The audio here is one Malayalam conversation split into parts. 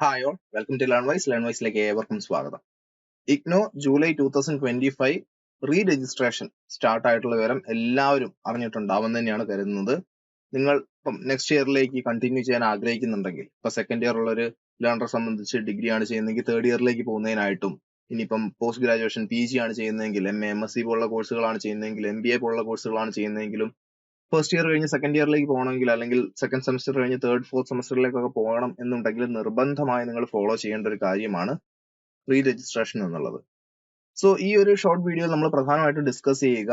Hi all welcome to learn wise learn വൈസിലേക്ക് ഏവർക്കും സ്വാഗതം. IGNOU July two thousand twenty five re registration start ആയിട്ടുള്ള വിവരം എല്ലാവരും അറിഞ്ഞിട്ടുണ്ടാവും തന്നെയാണ് കരുതുന്നത്. നിങ്ങൾ ഇപ്പം നെക്സ്റ്റ് ഇയറിലേക്ക് കണ്ടിന്യൂ ചെയ്യാൻ ആഗ്രഹിക്കുന്നുണ്ടെങ്കിൽ ഇപ്പൊ സെക്കൻഡ് ഇയർ ഉള്ള ഒരു ലേണറെ സംബന്ധിച്ച് ഡിഗ്രി ആണ് ചെയ്യുന്നതെങ്കിൽ തേർഡ് ഇയറിലേക്ക് പോകുന്നതിനായിട്ടും ഇനിയിപ്പം പോസ്റ്റ് ഗ്രാജുവേഷൻ പി ജി ആണ് ചെയ്യുന്നതെങ്കിൽ M A M S C പോലുള്ള കോഴ്സുകളാണ് ചെയ്യുന്നതെങ്കിൽ എം ബി എ പോലുള്ള കോഴ്സുകളാണ് ചെയ്യുന്നതെങ്കിലും ഫസ്റ്റ് ഇയർ കഴിഞ്ഞ് സെക്കൻഡ് ഇയറിലേക്ക് പോകണമെങ്കിൽ അല്ലെങ്കിൽ സെക്കൻഡ് സെമസ്റ്റർ കഴിഞ്ഞ് തേർഡ് ഫോർത്ത് സെമസ്റ്ററിലേക്കൊക്കെ പോകണം എന്നുണ്ടെങ്കിൽ നിർബന്ധമായി നിങ്ങൾ ഫോളോ ചെയ്യേണ്ട ഒരു കാര്യമാണ് പ്രീ രജിസ്ട്രേഷൻ എന്നുള്ളത്. സോ ഈ ഒരു ഷോർട്ട് വീഡിയോ നമ്മൾ പ്രധാനമായിട്ട് ഡിസ്കസ് ചെയ്യുക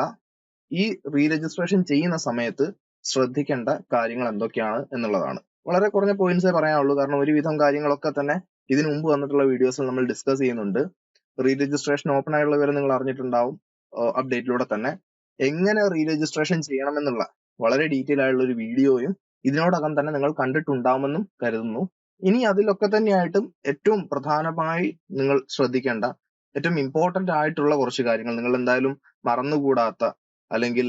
ഈ റീ രജിസ്ട്രേഷൻ ചെയ്യുന്ന സമയത്ത് ശ്രദ്ധിക്കേണ്ട കാര്യങ്ങൾ എന്തൊക്കെയാണ് എന്നുള്ളതാണ്. വളരെ കുറഞ്ഞ പോയിന്റ്സേ പറയാനുള്ളൂ കാരണം ഒരുവിധം കാര്യങ്ങളൊക്കെ തന്നെ ഇതിനു മുമ്പ് വന്നിട്ടുള്ള വീഡിയോസിൽ നമ്മൾ ഡിസ്കസ് ചെയ്യുന്നുണ്ട്. റീ രജിസ്ട്രേഷൻ ഓപ്പൺ ആയിട്ടുള്ള വിവരം നിങ്ങൾ അറിഞ്ഞിട്ടുണ്ടാവും അപ്ഡേറ്റിലൂടെ തന്നെ. എങ്ങനെ റീ രജിസ്ട്രേഷൻ ചെയ്യണമെന്നുള്ള വളരെ ഡീറ്റെയിൽ ആയിട്ടുള്ള ഒരു വീഡിയോയും ഇതിനോടകം തന്നെ നിങ്ങൾ കണ്ടിട്ടുണ്ടാവുമെന്നും കരുതുന്നു. ഇനി അതിലൊക്കെ തന്നെയായിട്ടും ഏറ്റവും പ്രധാനമായി നിങ്ങൾ ശ്രദ്ധിക്കേണ്ട ഏറ്റവും ഇമ്പോർട്ടന്റ് ആയിട്ടുള്ള കുറച്ച് കാര്യങ്ങൾ. നിങ്ങൾ എന്തായാലും മറന്നുകൂടാത്ത അല്ലെങ്കിൽ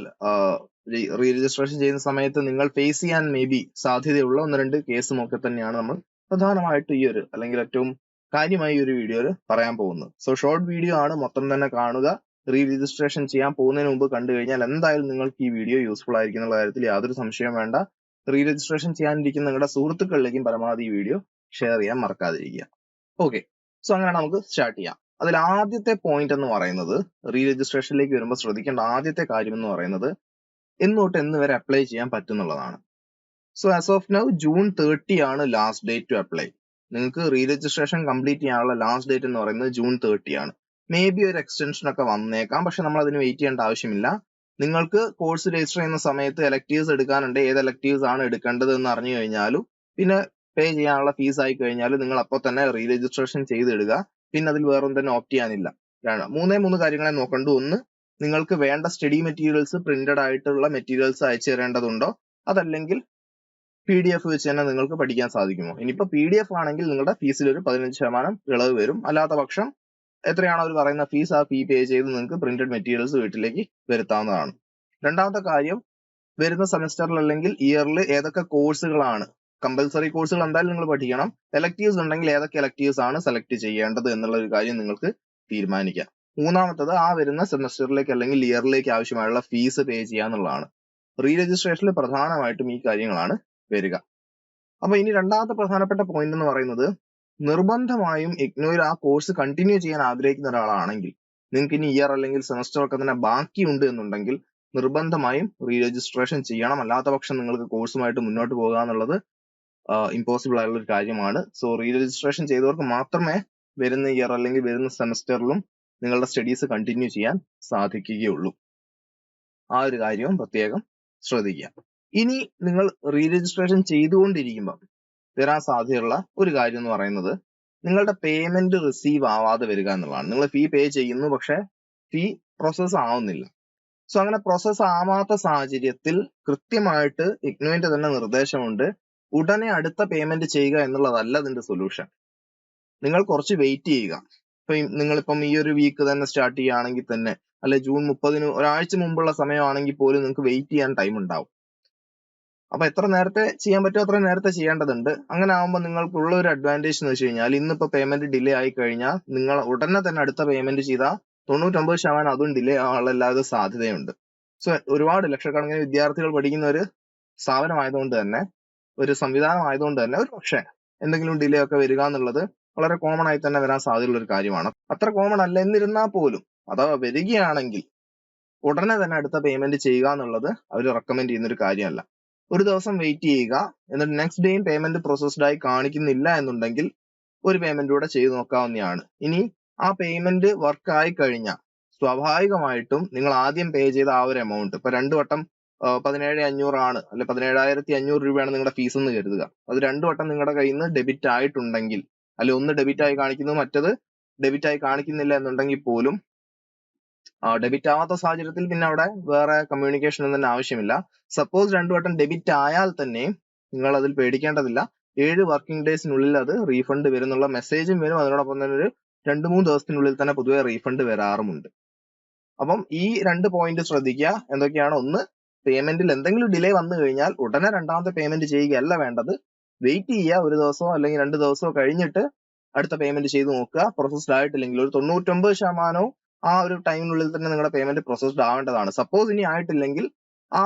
റീ രജിസ്ട്രേഷൻ ചെയ്യുന്ന സമയത്ത് നിങ്ങൾ ഫേസ് ചെയ്യാൻ മേ ബി സാധ്യതയുള്ള ഒന്ന് രണ്ട് കേസും ഒക്കെ തന്നെയാണ് നമ്മൾ പ്രധാനമായിട്ട് ഈ ഒരു അല്ലെങ്കിൽ ഏറ്റവും കാര്യമായി ഈ ഒരു വീഡിയോയിൽ പറയാൻ പോകുന്നത്. സോ ഷോർട്ട് വീഡിയോ ആണ് മൊത്തം തന്നെ കാണുക. റീ രജിസ്ട്രേഷൻ ചെയ്യാൻ പോകുന്നതിന് മുമ്പ് കണ്ടു കഴിഞ്ഞാൽ എന്തായാലും നിങ്ങൾക്ക് ഈ വീഡിയോ യൂസ്ഫുൾ ആയിരിക്കും എന്നുള്ള കാര്യത്തിൽ യാതൊരു സംശയവും വേണ്ട. റീ രജിസ്ട്രേഷൻ ചെയ്യാനിരിക്കുന്ന നിങ്ങളുടെ സുഹൃത്തുക്കളിലേക്കും പരമാവധി ഈ വീഡിയോ ഷെയർ ചെയ്യാൻ മറക്കാതിരിക്കുക. ഓക്കെ സോ അങ്ങനെ നമുക്ക് സ്റ്റാർട്ട് ചെയ്യാം. അതിൽ ആദ്യത്തെ പോയിന്റ് എന്ന് പറയുന്നത് റീ രജിസ്ട്രേഷനിലേക്ക് വരുമ്പോൾ ശ്രദ്ധിക്കേണ്ട ആദ്യത്തെ കാര്യം എന്ന് പറയുന്നത് എന്ന് തൊട്ട് എന്ന് വരെ അപ്ലൈ ചെയ്യാൻ പറ്റുന്നുള്ളതാണ്. So as of now June thirty ആണ് ലാസ്റ്റ് ഡേറ്റ് ടു അപ്ലൈ നിങ്ങൾക്ക് റീ രജിസ്ട്രേഷൻ കംപ്ലീറ്റ് ചെയ്യാനുള്ള ലാസ്റ്റ് ഡേറ്റ് എന്ന് പറയുന്നത് ജൂൺ തേർട്ടി ആണ്. മേ ബി ഒരു എക്സ്റ്റൻഷൻ ഒക്കെ വന്നേക്കാം. പക്ഷെ നമ്മൾ അതിന് വെയിറ്റ് ചെയ്യേണ്ട ആവശ്യമില്ല. നിങ്ങൾക്ക് കോഴ്സ് രജിസ്റ്റർ ചെയ്യുന്ന സമയത്ത് എലക്ടീവ്സ് എടുക്കാനുണ്ട്. ഏത് എലക്ടീവ്സ് ആണ് എടുക്കേണ്ടത് എന്ന് അറിഞ്ഞു കഴിഞ്ഞാലും പിന്നെ പേ ചെയ്യാനുള്ള ഫീസ് ആയി കഴിഞ്ഞാൽ നിങ്ങൾ അപ്പോൾ തന്നെ റീ രജിസ്ട്രേഷൻ ചെയ്തിടുക. പിന്നെ അതിൽ വേറൊന്നും തന്നെ ഓപ്റ്റ് ചെയ്യാനില്ല. മൂന്നേ മൂന്ന് കാര്യങ്ങളെ നോക്കണ്ടു. ഒന്ന് നിങ്ങൾക്ക് വേണ്ട സ്റ്റഡി മെറ്റീരിയൽസ് പ്രിന്റഡ് ആയിട്ടുള്ള മെറ്റീരിയൽസ് അയച്ചു തരേണ്ടതുണ്ടോ? അതല്ലെങ്കിൽ പി ഡി എഫ് വെച്ച് തന്നെ നിങ്ങൾക്ക് പഠിക്കാൻ സാധിക്കുമോ? ഇനിയിപ്പോ പി ഡി എഫ് ആണെങ്കിൽ നിങ്ങളുടെ ഫീസിൽ ഒരു പതിനഞ്ച് ശതമാനം ഇളവ് വരും. അല്ലാത്ത പക്ഷം എത്രയാണോ അവർ പറയുന്ന ഫീസ് ആ ഫീ പേ ചെയ്ത് നിങ്ങൾക്ക് പ്രിന്റഡ് മെറ്റീരിയൽസ് വീട്ടിലേക്ക് വരുത്താവുന്നതാണ്. രണ്ടാമത്തെ കാര്യം വരുന്ന സെമസ്റ്ററിൽ അല്ലെങ്കിൽ ഇയറിൽ ഏതൊക്കെ കോഴ്സുകളാണ് കമ്പൽസറി കോഴ്സുകൾ എന്തായാലും നിങ്ങൾ പഠിക്കണം. എലക്ടീവ്സ് ഉണ്ടെങ്കിൽ ഏതൊക്കെ എലക്ടീവ്സ് ആണ് സെലക്ട് ചെയ്യേണ്ടത് എന്നുള്ള ഒരു കാര്യം നിങ്ങൾക്ക് തീരുമാനിക്കാം. മൂന്നാമത്തത് ആ വരുന്ന സെമസ്റ്ററിലേക്ക് അല്ലെങ്കിൽ ഇയറിലേക്ക് ആവശ്യമായുള്ള ഫീസ് പേ ചെയ്യുക എന്നുള്ളതാണ്. റീ രജിസ്ട്രേഷനിൽ പ്രധാനമായിട്ടും ഈ കാര്യങ്ങളാണ് വരിക. അപ്പൊ ഇനി രണ്ടാമത്തെ പ്രധാനപ്പെട്ട പോയിന്റ് എന്ന് പറയുന്നത് നിർബന്ധമായും ഇഗ്നോയിൽ ആ കോഴ്സ് കണ്ടിന്യൂ ചെയ്യാൻ ആഗ്രഹിക്കുന്ന ഒരാളാണെങ്കിൽ നിങ്ങൾക്ക് ഇനി ഇയർ അല്ലെങ്കിൽ സെമസ്റ്റർ ഒക്കെ തന്നെ ബാക്കിയുണ്ട് എന്നുണ്ടെങ്കിൽ നിർബന്ധമായും റീ രജിസ്ട്രേഷൻ ചെയ്യണം. അല്ലാത്ത പക്ഷം നിങ്ങൾക്ക് കോഴ്സുമായിട്ട് മുന്നോട്ട് പോകുക എന്നുള്ളത് ഇമ്പോസിബിൾ ആയുള്ള ഒരു കാര്യമാണ്. സോ റീ രജിസ്ട്രേഷൻ ചെയ്തവർക്ക് മാത്രമേ വരുന്ന ഇയർ അല്ലെങ്കിൽ വരുന്ന സെമസ്റ്ററിലും നിങ്ങളുടെ സ്റ്റഡീസ് കണ്ടിന്യൂ ചെയ്യാൻ സാധിക്കുകയുള്ളൂ. ആ ഒരു കാര്യവും പ്രത്യേകം ശ്രദ്ധിക്കുക. ഇനി നിങ്ങൾ റീ രജിസ്ട്രേഷൻ ചെയ്തുകൊണ്ടിരിക്കുമ്പോൾ വരാൻ സാധ്യതയുള്ള ഒരു കാര്യം എന്ന് പറയുന്നത് നിങ്ങളുടെ പേയ്മെന്റ് റിസീവ് ആവാതെ വരിക എന്നുള്ളതാണ്. നിങ്ങൾ ഫീ പേ ചെയ്യുന്നു പക്ഷെ ഫീ പ്രോസസ് ആവുന്നില്ല. സോ അങ്ങനെ പ്രോസസ് ആവാത്ത സാഹചര്യത്തിൽ കൃത്യമായിട്ട് ഇഗ്നുവിന്റെ തന്നെ നിർദ്ദേശമുണ്ട്. ഉടനെ അടുത്ത പേയ്മെന്റ് ചെയ്യുക എന്നുള്ളതല്ല അതിന്റെ സൊല്യൂഷൻ നിങ്ങൾ കുറച്ച് വെയിറ്റ് ചെയ്യുക. ഇപ്പൊ നിങ്ങളിപ്പം ഈ ഒരു വീക്ക് തന്നെ സ്റ്റാർട്ട് ചെയ്യുകയാണെങ്കിൽ തന്നെ അല്ലെ ജൂൺ മുപ്പതിന് ഒരാഴ്ച മുമ്പുള്ള സമയമാണെങ്കിൽ പോലും നിങ്ങൾക്ക് വെയിറ്റ് ചെയ്യാൻ ടൈം ഉണ്ടാവും. അപ്പൊ എത്ര നേരത്തെ ചെയ്യാൻ പറ്റുമോ അത്ര നേരത്തെ ചെയ്യേണ്ടതുണ്ട്. അങ്ങനെ ആകുമ്പോൾ നിങ്ങൾക്കുള്ള ഒരു അഡ്വാന്റേജ് എന്ന് വെച്ച് കഴിഞ്ഞാൽ ഇന്നിപ്പോ പേയ്മെന്റ് ഡിലേ ആയി കഴിഞ്ഞാൽ നിങ്ങൾ ഉടനെ തന്നെ അടുത്ത പേയ്മെന്റ് ചെയ്താൽ തൊണ്ണൂറ്റൊമ്പത് ശതമാനം അതും ഡിലേ ആകാനുള്ള സാധ്യതയുണ്ട്. സോ ഒരുപാട് ലക്ഷക്കണക്കിന് വിദ്യാർത്ഥികൾ പഠിക്കുന്ന ഒരു സ്ഥാപനമായതുകൊണ്ട് തന്നെ ഒരു സംവിധാനം ആയതുകൊണ്ട് തന്നെ ഒരു പക്ഷേ എന്തെങ്കിലും ഡിലേ ഒക്കെ വരിക എന്നുള്ളത് വളരെ കോമൺ ആയി തന്നെ വരാൻ സാധ്യതയുള്ള ഒരു കാര്യമാണ്. അത്ര കോമൺ അല്ല എന്നിരുന്നാൽ പോലും അഥവാ വരികയാണെങ്കിൽ ഉടനെ തന്നെ അടുത്ത പേയ്മെന്റ് ചെയ്യുക എന്നുള്ളത് അവർ റെക്കമെൻഡ് ചെയ്യുന്ന ഒരു കാര്യമല്ല. ഒരു ദിവസം വെയിറ്റ് ചെയ്യുക. എന്നിട്ട് നെക്സ്റ്റ് ഡേയും പേയ്മെന്റ് പ്രോസസ്ഡ് ആയി കാണിക്കുന്നില്ല എന്നുണ്ടെങ്കിൽ ഒരു പേയ്മെന്റ് കൂടെ ചെയ്തു നോക്കാവുന്നതാണ്. ഇനി ആ പേയ്മെന്റ് വർക്ക് ആയി കഴിഞ്ഞ സ്വാഭാവികമായിട്ടും നിങ്ങൾ ആദ്യം പേ ചെയ്ത ആ ഒരു എമൗണ്ട് ഇപ്പൊ രണ്ടു വട്ടം പതിനേഴ് അഞ്ഞൂറാണ് അല്ലെ പതിനേഴായിരത്തി അഞ്ഞൂറ് രൂപയാണ് നിങ്ങളുടെ ഫീസ് എന്ന് കരുതുക. അത് രണ്ടു വട്ടം നിങ്ങളുടെ കയ്യിൽ നിന്ന് ഡെബിറ്റ് ആയിട്ടുണ്ടെങ്കിൽ അല്ലെ ഒന്ന് ഡെബിറ്റ് ആയി കാണിക്കുന്നു മറ്റത് ഡെബിറ്റ് ആയി കാണിക്കുന്നില്ല എന്നുണ്ടെങ്കിൽ പോലും ഡെബിറ്റ് ആവാത്ത സാഹചര്യത്തിൽ പിന്നെ അവിടെ വേറെ കമ്മ്യൂണിക്കേഷൻ ഒന്നും തന്നെ ആവശ്യമില്ല. സപ്പോസ് രണ്ടു വട്ടം ഡെബിറ്റ് ആയാൽ തന്നെ നിങ്ങൾ അതിൽ പേടിക്കേണ്ടതില്ല. ഏഴ് വർക്കിംഗ് ഡേയ്സിനുള്ളിൽ അത് റീഫണ്ട് വരുന്നുള്ള മെസ്സേജും വരും. അതിനോടൊപ്പം തന്നെ ഒരു രണ്ട് മൂന്ന് ദിവസത്തിനുള്ളിൽ തന്നെ പൊതുവെ റീഫണ്ട് വരാറുമുണ്ട്. അപ്പം ഈ രണ്ട് പോയിന്റ് ശ്രദ്ധിക്കുക. എന്തൊക്കെയാണ്? ഒന്ന് പേയ്മെന്റിൽ എന്തെങ്കിലും ഡിലേ വന്നു കഴിഞ്ഞാൽ ഉടനെ രണ്ടാമത്തെ പേയ്മെന്റ് ചെയ്യുകയല്ല വേണ്ടത്. വെയിറ്റ് ചെയ്യുക ഒരു ദിവസമോ അല്ലെങ്കിൽ രണ്ട് ദിവസമോ കഴിഞ്ഞിട്ട് അടുത്ത പേയ്മെന്റ് ചെയ്ത് നോക്കുക. പ്രോസസ്ഡ് ആയിട്ടില്ലെങ്കിൽ ഒരു തൊണ്ണൂറ്റൊമ്പത് ശതമാനവും ആ ഒരു ടൈമിനുള്ളിൽ തന്നെ നിങ്ങളുടെ പേയ്മെന്റ് പ്രോസസ്ഡ് ആവേണ്ടതാണ്. സപ്പോസ് ഇനി ആയിട്ടില്ലെങ്കിൽ ആ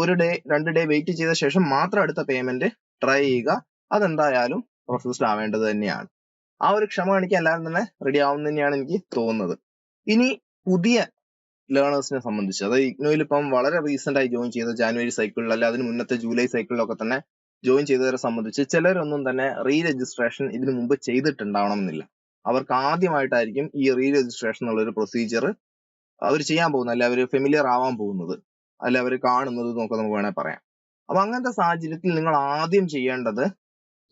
ഒരു ഡേ രണ്ട് ഡേ വെയിറ്റ് ചെയ്ത ശേഷം മാത്രം അടുത്ത പേയ്മെന്റ് ട്രൈ ചെയ്യുക. അതെന്തായാലും പ്രോസസ്ഡ് ആവേണ്ടത് തന്നെയാണ്. ആ ഒരു ക്ഷമ കാണിക്കാൻ എല്ലാവരും തന്നെ റെഡി ആവും തന്നെയാണ് എനിക്ക് തോന്നുന്നത്. ഇനി പുതിയ ലേണേഴ്സിനെ സംബന്ധിച്ച് അതായത് ഇഗ്നോയിൽ ഇപ്പം വളരെ റീസെന്റ് ആയി ജോയിൻ ചെയ്ത ജാനുവരി സൈക്കിളിൽ അല്ലെ അതിന് മുന്നത്തെ ജൂലൈ സൈക്കിളിലൊക്കെ തന്നെ ജോയിൻ ചെയ്തവരെ സംബന്ധിച്ച് ചിലരൊന്നും തന്നെ റീ രജിസ്ട്രേഷൻ ഇതിനു മുമ്പ് ചെയ്തിട്ടുണ്ടാവണമെന്നില്ല അവർക്ക് ആദ്യമായിട്ടായിരിക്കും ഈ റീ രജിസ്ട്രേഷൻ എന്നുള്ള ഒരു പ്രൊസീജിയർ അവർ ചെയ്യാൻ പോകുന്നത് അല്ലെ അവർ ഫെമിലിയർ ആവാൻ പോകുന്നത് അല്ലെ അവർ കാണുന്നത് എന്നൊക്കെ നമുക്ക് വേണേൽ പറയാം. അപ്പൊ അങ്ങനത്തെ സാഹചര്യത്തിൽ നിങ്ങൾ ആദ്യം ചെയ്യേണ്ടത്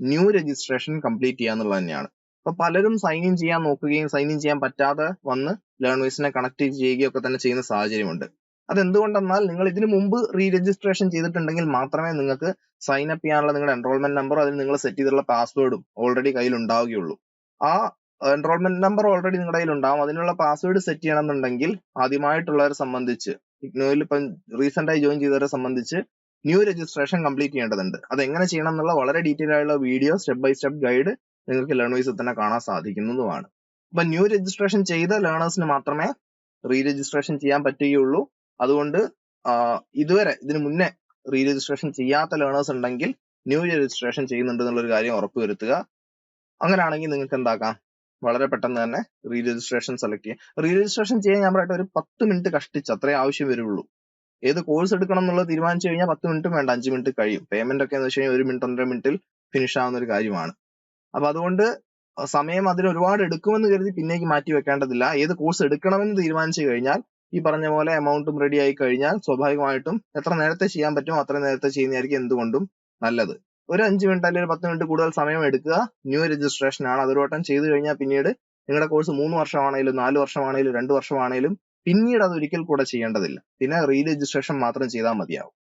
ന്യൂ രജിസ്ട്രേഷൻ കംപ്ലീറ്റ് ചെയ്യുക എന്നുള്ളത് തന്നെയാണ്. അപ്പൊ പലരും സൈൻ ഇൻ ചെയ്യാൻ നോക്കുകയും സൈൻ ഇൻ ചെയ്യാൻ പറ്റാതെ വന്ന് ലേണേഴ്സിനെ കണക്ട് ചെയ്യുകയും ഒക്കെ തന്നെ ചെയ്യുന്ന സാഹചര്യമുണ്ട്. അതെന്തുകൊണ്ടെന്നാൽ നിങ്ങൾ ഇതിനു മുമ്പ് റീ രജിസ്ട്രേഷൻ ചെയ്തിട്ടുണ്ടെങ്കിൽ മാത്രമേ നിങ്ങൾക്ക് സൈൻ അപ്പ് ചെയ്യാനുള്ള നിങ്ങളുടെ എൻറോൾമെന്റ് നമ്പറും അതിൽ നിങ്ങൾ സെറ്റ് ചെയ്തിട്ടുള്ള പാസ്വേഡും ഓൾറെഡി കയ്യിൽ ഉണ്ടാവുകയുള്ളൂ ആ എൻറോൾമെന്റ് നമ്പർ ഓൾറെഡി നിങ്ങളുടെ കയ്യിൽ ഉണ്ടാവും അതിനുള്ള പാസ്വേഡ് സെറ്റ് ചെയ്യണമെന്നുണ്ടെങ്കിൽ ആദ്യമായിട്ടുള്ളവരെ സംബന്ധിച്ച് ഇഗ്നോയിൽ ഇപ്പം റീസെന്റ് ആയി ജോയിൻ ചെയ്തവരെ സംബന്ധിച്ച് ന്യൂ രജിസ്ട്രേഷൻ കംപ്ലീറ്റ് ചെയ്യേണ്ടതുണ്ട്. അത് എങ്ങനെ ചെയ്യണം എന്നുള്ള വളരെ ഡീറ്റെയിൽ ആയുള്ള video step by step guide നിങ്ങൾക്ക് ലേണേഴ്സിൽ തന്നെ കാണാൻ സാധിക്കുന്നതുമാണ്. അപ്പൊ ന്യൂ രജിസ്ട്രേഷൻ ചെയ്ത ലേണേഴ്സിന് മാത്രമേ റീ രജിസ്ട്രേഷൻ ചെയ്യാൻ പറ്റുകയുള്ളൂ. അതുകൊണ്ട് ഇതുവരെ ഇതിനു മുന്നേ റീ രജിസ്ട്രേഷൻ ചെയ്യാത്ത ലേണേഴ്സ് ഉണ്ടെങ്കിൽ ന്യൂ രജിസ്ട്രേഷൻ ചെയ്യുന്നുണ്ട് എന്നുള്ളൊരു കാര്യം ഉറപ്പുവരുത്തുക. അങ്ങനെയാണെങ്കിൽ നിങ്ങൾക്ക് എന്താക്കാം? വളരെ പെട്ടെന്ന് തന്നെ റീ രജിസ്ട്രേഷൻ സെലക്ട് ചെയ്യാം. റീ രജിസ്ട്രേഷൻ ചെയ്യാൻ ഞാൻ പറയട്ടെ ഒരു പത്ത് മിനിറ്റ് കഷ്ടിച്ച് അത്രേ ആവശ്യം വരുള്ളൂ. ഏത് കോഴ്സ് എടുക്കണം എന്നുള്ളത് തീരുമാനിച്ചു കഴിഞ്ഞാൽ പത്ത് മിനിറ്റും വേണ്ട അഞ്ച് മിനിറ്റ് കഴിയും. പേയ്മെന്റ് ഒക്കെ എന്ന് വെച്ച് കഴിഞ്ഞാൽ ഒരു മിനിറ്റ് ഒന്നര മിനിറ്റിൽ ഫിനിഷ് ആവുന്ന ഒരു കാര്യമാണ്. അപ്പൊ അതുകൊണ്ട് സമയം അതിന് ഒരുപാട് എടുക്കുമെന്ന് കരുതി പിന്നേക്ക് മാറ്റി വെക്കേണ്ടതില്ല. ഏത് കോഴ്സ് എടുക്കണമെന്ന് തീരുമാനിച്ചു കഴിഞ്ഞാൽ ഈ പറഞ്ഞ പോലെ എമൗണ്ടും റെഡി ആയി കഴിഞ്ഞാൽ സ്വാഭാവികമായിട്ടും എത്ര നേരത്തെ ചെയ്യാൻ പറ്റുമോ അത്ര നേരത്തെ ചെയ്യുന്നതായിരിക്കും എന്തുകൊണ്ടും നല്ലത്. ഒരു അഞ്ച് മിനിറ്റ് അല്ലെങ്കിൽ പത്ത് മിനിറ്റ് കൂടുതൽ സമയം എടുക്കുക. ന്യൂ രജിസ്ട്രേഷൻ ആണ്. അതൊരു വട്ടം ചെയ്തു കഴിഞ്ഞാൽ പിന്നീട് നിങ്ങളുടെ കോഴ്സ് മൂന്ന് വർഷമാണെങ്കിലും നാല് വർഷമാണെങ്കിലും രണ്ട് വർഷമാണെങ്കിലും പിന്നീട് അത് ഒരിക്കൽ കൂടെ ചെയ്യേണ്ടതില്ല. പിന്നെ റീ രജിസ്ട്രേഷൻ മാത്രം ചെയ്താൽ മതിയാവും.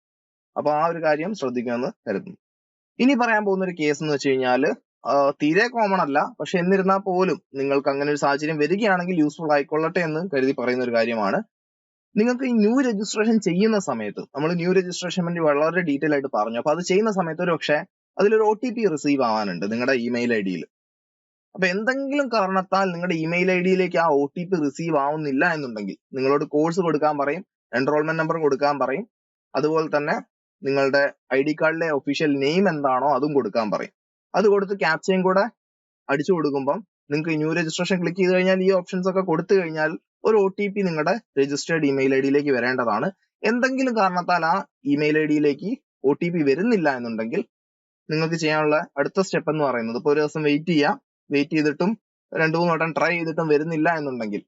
അപ്പൊ ആ ഒരു കാര്യം ശ്രദ്ധിക്കുമെന്ന് കരുതുന്നു. ഇനി പറയാൻ പോകുന്ന ഒരു കേസ് എന്ന് വെച്ച് കഴിഞ്ഞാൽ തീരെ കോമൺ അല്ല. പക്ഷെ എന്നിരുന്നാൽ പോലും നിങ്ങൾക്ക് അങ്ങനെ ഒരു സാഹചര്യം വരികയാണെങ്കിൽ യൂസ്ഫുൾ ആയിക്കൊള്ളട്ടെ എന്ന് കരുതി പറയുന്ന ഒരു കാര്യമാണ് നിങ്ങൾക്ക് ഈ ന്യൂ രജിസ്ട്രേഷൻ ചെയ്യുന്ന സമയത്ത് നമ്മൾ ന്യൂ രജിസ്ട്രേഷൻ വേണ്ടി വളരെ ഡീറ്റെയിൽ ആയിട്ട് പറഞ്ഞു. അപ്പൊ അത് ചെയ്യുന്ന സമയത്ത് ഒരു പക്ഷേ അതിലൊരു ഒ ടി പി റിസീവ് ആവാനുണ്ട് നിങ്ങളുടെ ഇമെയിൽ ഐ ഡിയിൽ അപ്പൊ എന്തെങ്കിലും കാരണത്താൽ നിങ്ങളുടെ ഇമെയിൽ ഐ ഡിയിലേക്ക് ആ ഒ ടി പി റിസീവ് ആവുന്നില്ല എന്നുണ്ടെങ്കിൽ നിങ്ങളോട് കോഴ്സ് കൊടുക്കാൻ പറയും എൻറോൾമെന്റ് നമ്പർ കൊടുക്കാൻ പറയും അതുപോലെ തന്നെ നിങ്ങളുടെ ഐ ഡി കാർഡിലെ ഒഫീഷ്യൽ നെയിം എന്താണോ അതും കൊടുക്കാൻ പറയും. അത് കൊടുത്ത് ക്യാപ്ചയും കൂടെ അടിച്ചു കൊടുക്കുമ്പം നിങ്ങൾക്ക് ന്യൂ രജിസ്ട്രേഷൻ ക്ലിക്ക് ചെയ്ത് കഴിഞ്ഞാൽ ഈ ഓപ്ഷൻസ് ഒക്കെ കൊടുത്തു കഴിഞ്ഞാൽ ഒരു ഒ ടി പി നിങ്ങളുടെ രജിസ്റ്റേർഡ് ഇമെയിൽ ഐ ഡിയിലേക്ക് വരേണ്ടതാണ്. എന്തെങ്കിലും കാരണത്താൽ ആ ഇമെയിൽ ഐ ഡിയിലേക്ക് ഒ ടി പി വരുന്നില്ല എന്നുണ്ടെങ്കിൽ നിങ്ങൾക്ക് ചെയ്യാനുള്ള അടുത്ത സ്റ്റെപ്പ് എന്ന് പറയുന്നത് ഇപ്പോൾ ഒരു ദിവസം വെയിറ്റ് ചെയ്യാം. വെയിറ്റ് ചെയ്തിട്ടും രണ്ടു മൂന്ന് വട്ടം ട്രൈ ചെയ്തിട്ടും വരുന്നില്ല എന്നുണ്ടെങ്കിൽ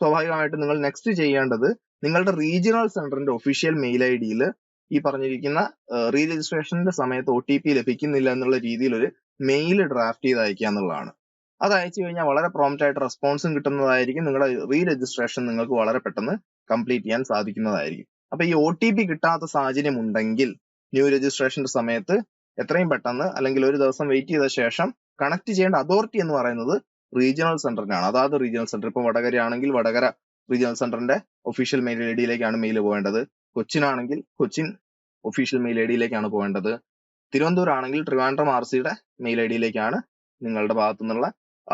സ്വാഭാവികമായിട്ടും നിങ്ങൾ നെക്സ്റ്റ് ചെയ്യേണ്ടത് നിങ്ങളുടെ റീജിയണൽ സെന്ററിന്റെ ഒഫീഷ്യൽ മെയിൽ ഐ ഡിയിൽ ഈ പറഞ്ഞിരിക്കുന്ന റീ രജിസ്ട്രേഷന്റെ സമയത്ത് ഒ ടി പി ലഭിക്കുന്നില്ല എന്നുള്ള രീതിയിൽ ഒരു മെയിൽ ഡ്രാഫ്റ്റ് ചെയ്ത് അയക്കുക എന്നുള്ളതാണ്. അത് അയച്ചു കഴിഞ്ഞാൽ വളരെ പ്രോംപ്റ്റ് ആയിട്ട് റെസ്പോൺസും കിട്ടുന്നതായിരിക്കും. നിങ്ങളുടെ റീ രജിസ്ട്രേഷൻ നിങ്ങൾക്ക് വളരെ പെട്ടെന്ന് കംപ്ലീറ്റ് ചെയ്യാൻ സാധിക്കുന്നതായിരിക്കും. അപ്പൊ ഈ ഒ ടി പി കിട്ടാത്ത സാഹചര്യം ഉണ്ടെങ്കിൽ ന്യൂ രജിസ്ട്രേഷന്റെ സമയത്ത് എത്രയും പെട്ടെന്ന് അല്ലെങ്കിൽ ഒരു ദിവസം വെയിറ്റ് ചെയ്ത ശേഷം കണക്ട് ചെയ്യേണ്ട അതോറിറ്റി എന്ന് പറയുന്നത് റീജിയണൽ സെന്ററിനാണ് അതാത് റീജിയണൽ സെന്റർ ഇപ്പൊ വടകര ആണെങ്കിൽ വടകര റീജിയണൽ സെന്ററിന്റെ ഒഫീഷ്യൽ മെയിൽ ഐ ഡിയിലേക്കാണ് മെയിൽ പോകേണ്ടത് കൊച്ചിനാണെങ്കിൽ കൊച്ചിൻ ഒഫീഷ്യൽ മെയിൽ ഐ ഡിയിലേക്കാണ് പോകേണ്ടത് തിരുവനന്തപുരം ആണെങ്കിൽ ട്രിവാൻഡ്രം ആർ സിയുടെ മെയിൽ ഐ ഡിയിലേക്കാണ് നിങ്ങളുടെ ഭാഗത്തു നിന്നുള്ള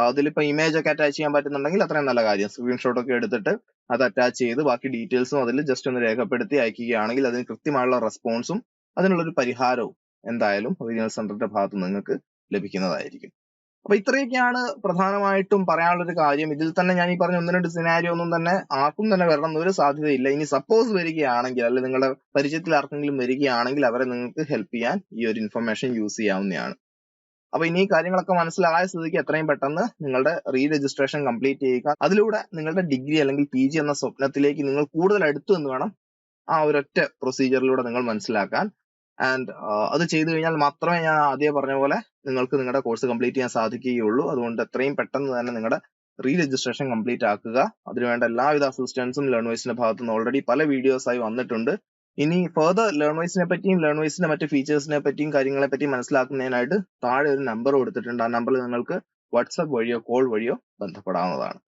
അതിലിപ്പോ ഇമേജ് ഒക്കെ അറ്റാച്ച് ചെയ്യാൻ പറ്റുന്നുണ്ടെങ്കിൽ അത്രയും നല്ല കാര്യം. സ്ക്രീൻഷോട്ട് ഒക്കെ എടുത്തിട്ട് അത് അറ്റാച്ച് ചെയ്ത് ബാക്കി ഡീറ്റെയിൽസും അതിൽ ജസ്റ്റ് ഒന്ന് രേഖപ്പെടുത്തി അയക്കുകയാണെങ്കിൽ അതിന് കൃത്യമായുള്ള റെസ്പോൺസും അതിനുള്ള ഒരു പരിഹാരവും എന്തായാലും റീജിയണൽ സെന്ററിന്റെ ഭാഗത്ത് നിങ്ങൾക്ക് ലഭിക്കുന്നതായിരിക്കും. അപ്പൊ ഇത്രയൊക്കെയാണ് പ്രധാനമായിട്ടും പറയാനുള്ള ഒരു കാര്യം. ഇതിൽ തന്നെ ഞാൻ ഈ പറഞ്ഞ ഒന്ന് രണ്ട് സിനാരിയോ ഒന്നും തന്നെ ആർക്കും തന്നെ വരണം എന്നൊരു സാധ്യതയില്ല. ഇനി സപ്പോസ് വരികയാണെങ്കിൽ അല്ലെങ്കിൽ നിങ്ങളുടെ പരിചയത്തിൽ ആർക്കെങ്കിലും വരികയാണെങ്കിൽ അവരെ നിങ്ങൾക്ക് ഹെൽപ്പ് ചെയ്യാൻ ഈ ഒരു ഇൻഫർമേഷൻ യൂസ് ചെയ്യാവുന്നതാണ്. അപ്പൊ ഇനി കാര്യങ്ങളൊക്കെ മനസ്സിലായ സ്ഥിതിക്ക് എത്രയും പെട്ടെന്ന് നിങ്ങളുടെ റീ രജിസ്ട്രേഷൻ കംപ്ലീറ്റ് ചെയ്യുക. അതിലൂടെ നിങ്ങളുടെ ഡിഗ്രി അല്ലെങ്കിൽ പി ജി എന്ന സ്വപ്നത്തിലേക്ക് നിങ്ങൾ കൂടുതൽ അടുത്തു എന്ന് വേണം ആ ഒരൊറ്റ പ്രൊസീജിയറിലൂടെ നിങ്ങൾ മനസ്സിലാക്കാൻ. ആൻഡ് അത് ചെയ്തു കഴിഞ്ഞാൽ മാത്രമേ ഞാൻ ആദ്യം പറഞ്ഞ പോലെ നിങ്ങൾക്ക് നിങ്ങളുടെ കോഴ്സ് കംപ്ലീറ്റ് ചെയ്യാൻ സാധിക്കുകയുള്ളൂ. അതുകൊണ്ട് എത്രയും പെട്ടെന്ന് തന്നെ നിങ്ങളുടെ റീ രജിസ്ട്രേഷൻ കംപ്ലീറ്റ് ആക്കുക. അതിനുവേണ്ട എല്ലാവിധ അസിസ്റ്റൻസും ലേൺവേഴ്സിന്റെ ഭാഗത്തുനിന്ന് ഓൾറെഡി പല വീഡിയോസ് ആയി വന്നിട്ടുണ്ട്. ഇനി ഫെർദർ ലേൺവൈസിനെ പറ്റിയും ലേൺവൈസിന്റെ മറ്റു ഫീച്ചേഴ്സിനെ പറ്റിയും കാര്യങ്ങളെ പറ്റിയും മനസ്സിലാക്കുന്നതിനായിട്ട് താഴെ ഒരു നമ്പർ കൊടുത്തിട്ടുണ്ട്. ആ നമ്പറിൽ നിങ്ങൾക്ക് വാട്സപ്പ് വഴിയോ കോൾ വഴിയോ ബന്ധപ്പെടാവുന്നതാണ്.